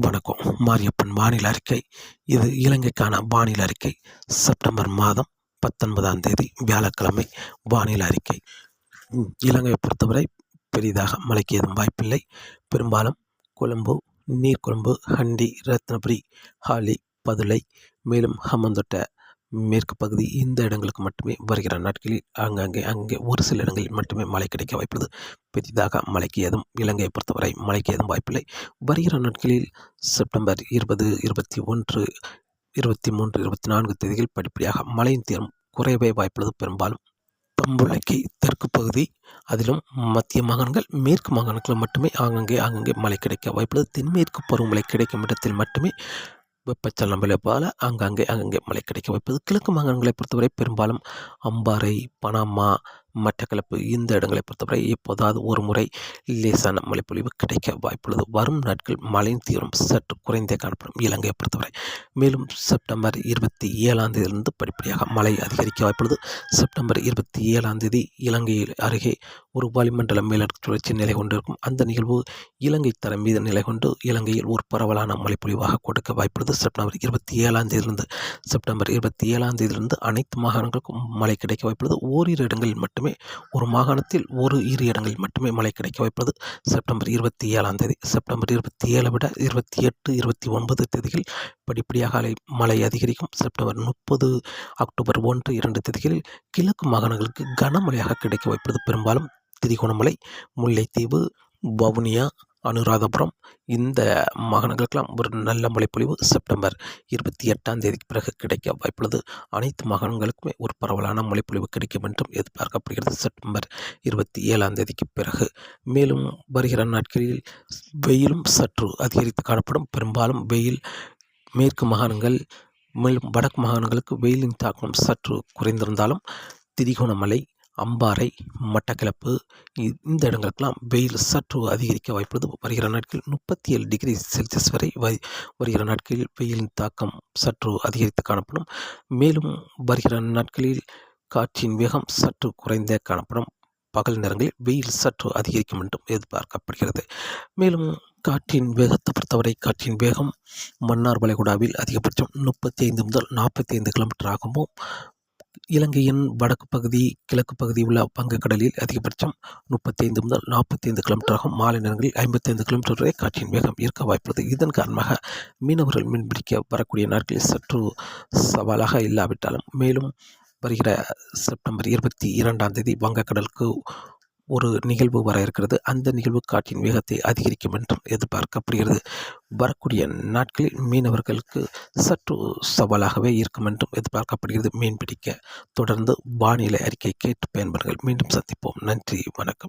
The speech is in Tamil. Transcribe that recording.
வணக்கம். மாரியப்பன் வானிலை அறிக்கை. இது இலங்கைக்கான வானிலை அறிக்கை. செப்டம்பர் மாதம் பத்தொன்பதாம் தேதி வியாழக்கிழமை வானிலை அறிக்கை. இலங்கையை பொறுத்தவரை பெரிதாக மழைக்கு ஏதும் வாய்ப்பில்லை. பெரும்பாலும் கொழும்பு நீர்கொழும்பு ஹண்டி ரத்னபுரி ஹாலி பதுளை மேலும் ஹமந்தொட்ட மேற்கு பகுதி இந்த இடங்களுக்கு மட்டுமே வருகிற நாட்களில் அங்கங்கே அங்கே ஒரு சில இடங்களில் மட்டுமே மழை கிடைக்க வாய்ப்புள்ளது. பெரிதாக மழைக்கு ஏதும் இலங்கையை பொறுத்தவரை மழைக்கு ஏதும் வாய்ப்பில்லை. வருகிற நாட்களில் செப்டம்பர் இருபது இருபத்தி ஒன்று இருபத்தி மூன்று இருபத்தி நான்கு தேதிகள் படிப்படியாக மழையின் தீரம் குறையவே வாய்ப்புள்ளது. பெரும்பாலும் தம்புளைக்கு தெற்கு பகுதி அதிலும் மத்திய மாகாணங்கள் மேற்கு மாகாணங்களில் மட்டுமே ஆங்கங்கே ஆங்கங்கே மழை கிடைக்க வாய்ப்புள்ளது. தென்மேற்கு பருவமழை கிடைக்கும் இடத்தில் மட்டுமே வெப்பச்சலனம் போல ஆங்காங்கே அங்கங்கே மழை கிடைக்க வாய்ப்புள்ளது கிழக்கு மாகாணங்களை பொறுத்தவரை பெரும்பாலும் அம்பாறை பனாமா மட்டக்களப்பு இந்த இடங்களை பொறுத்தவரை எப்போதாவது ஒரு முறை லேசான மழைப்பொழிவு கிடைக்க வாய்ப்புள்ளது. வரும் நாட்கள் மழையின் தீவிரம் சற்று குறைந்தே காணப்படும் இலங்கையை பொறுத்தவரை. மேலும் செப்டம்பர் இருபத்தி ஏழாம் தேதியிலிருந்து படிப்படியாக மழை அதிகரிக்க வாய்ப்புள்ளது. செப்டம்பர் இருபத்தி ஏழாம் தேதி இலங்கையில் அருகே ஒரு வளிமண்டல மேலடுக்கு சுழற்சி நிலை கொண்டிருக்கும். அந்த நிகழ்வு இலங்கை தரம் மீது நிலை கொண்டு இலங்கையில் ஒரு பரவலான மழைப்பொழிவாக கொடுக்க வாய்ப்புள்ளது. செப்டம்பர் இருபத்தி ஏழாம் தேதியிலிருந்து செப்டம்பர் இருபத்தி ஏழாம் தேதியிலிருந்து அனைத்து மாகாணங்களுக்கும் மழை கிடைக்க வாய்ப்புள்ளது. ஓரிரு இடங்களில் மட்டும் மட்டுமே ஒரு மாகாணத்தில் ஒரு இரு இடங்களில் மட்டுமே மழை கிடைக்க வாய்ப்புள்ளது. செப்டம்பர் இருபத்தி ஏழாம் தேதி செப்டம்பர் இருபத்தி ஏழை விட இருபத்தி எட்டு இருபத்தி ஒன்பது தேதிகள் படிப்படியாக மழை அதிகரிக்கும். செப்டம்பர் முப்பது அக்டோபர் ஒன்று இரண்டு தேதிகளில் கிழக்கு மாகாணங்களுக்கு கனமழையாக கிடைக்க வாய்ப்புள்ளது. பெரும்பாலும் திரிகோணமலை முல்லைத்தீவு வவுனியா அனுராதபுரம். இந்த மாகாணங்களுக்கெல்லாம் ஒரு நல்ல மழைப்பொழிவு செப்டம்பர் இருபத்தி எட்டாம் தேதிக்கு பிறகு கிடைக்க வாய்ப்புள்ளது. அனைத்து மாகாணங்களுக்குமே ஒரு பரவலான மழைப்பொழிவு கிடைக்கும் என்றும் எதிர்பார்க்கப்படுகிறது. செப்டம்பர் இருபத்தி ஏழாம் தேதிக்கு பிறகு மேலும் வருகிற நாட்களில் வெயிலும் சற்று அதிகரித்து காணப்படும். பெரும்பாலும் வெயில் மேற்கு மாகாணங்கள் மேலும் வடக்கு மாகாணங்களுக்கு வெயிலின் தாக்கம் சற்று குறைந்திருந்தாலும் திரிகோணமலை அம்பாறை மட்டக்களப்பு இ- இந்த இடங்களுக்கெல்லாம் வெயில் சற்று அதிகரிக்க வாய்ப்புள்ளது. வருகிற நாட்களில் முப்பத்தி ஏழு டிகிரி செல்சியஸ் வரை வருகிற நாட்களில் வெயிலின் தாக்கம் சற்று அதிகரித்து காணப்படும். மேலும் வருகிற நாட்களில் காற்றின் வேகம் சற்று குறைந்தே காணப்படும். பகல் நேரங்களில் வெயில் சற்று அதிகரிக்கும் என்றும் எதிர்பார்க்கப்படுகிறது. மேலும் காற்றின் வேகத்தை பொறுத்தவரை காற்றின் வேகம் மன்னார் வளைகுடாவில் அதிகபட்சம் முப்பத்தி ஐந்து முதல் நாற்பத்தி ஐந்து கிலோமீட்டர் ஆகவும் இலங்கையின் வடக்கு பகுதி கிழக்கு பகுதி உள்ள வங்கக்கடலில் அதிகபட்சம் முப்பத்தி ஐந்து முதல் நாற்பத்தி ஐந்து கிலோமீட்டர் ஆகும் மாலை நேரங்களில் ஐம்பத்தி ஐந்து கிலோமீட்டர் வரை காற்றின் வேகம் இருக்க வாய்ப்புள்ளது. இதன் காரணமாக மீனவர்கள் மீன்பிடிக்க வரக்கூடிய நாட்களில் சற்று சவாலாக இல்லாவிட்டாலும் மேலும் வருகிற செப்டம்பர் இருபத்தி இரண்டாம் தேதி வங்கக்கடலுக்கு ஒரு நிகழ்வு வர இருக்கிறது. அந்த நிகழ்வு காற்றின் வேகத்தை அதிகரிக்கும் என்றும் எதிர்பார்க்கப்படுகிறது. வரக்கூடிய நாட்களில் மீனவர்களுக்கு சற்று சவாலாகவே இருக்கும் என்றும் எதிர்பார்க்கப்படுகிறது. மீன்பிடிக்க தொடர்ந்து வானிலை அறிக்கை கேட்டு பயன்பெறுங்கள். மீண்டும் சந்திப்போம். நன்றி. வணக்கம்.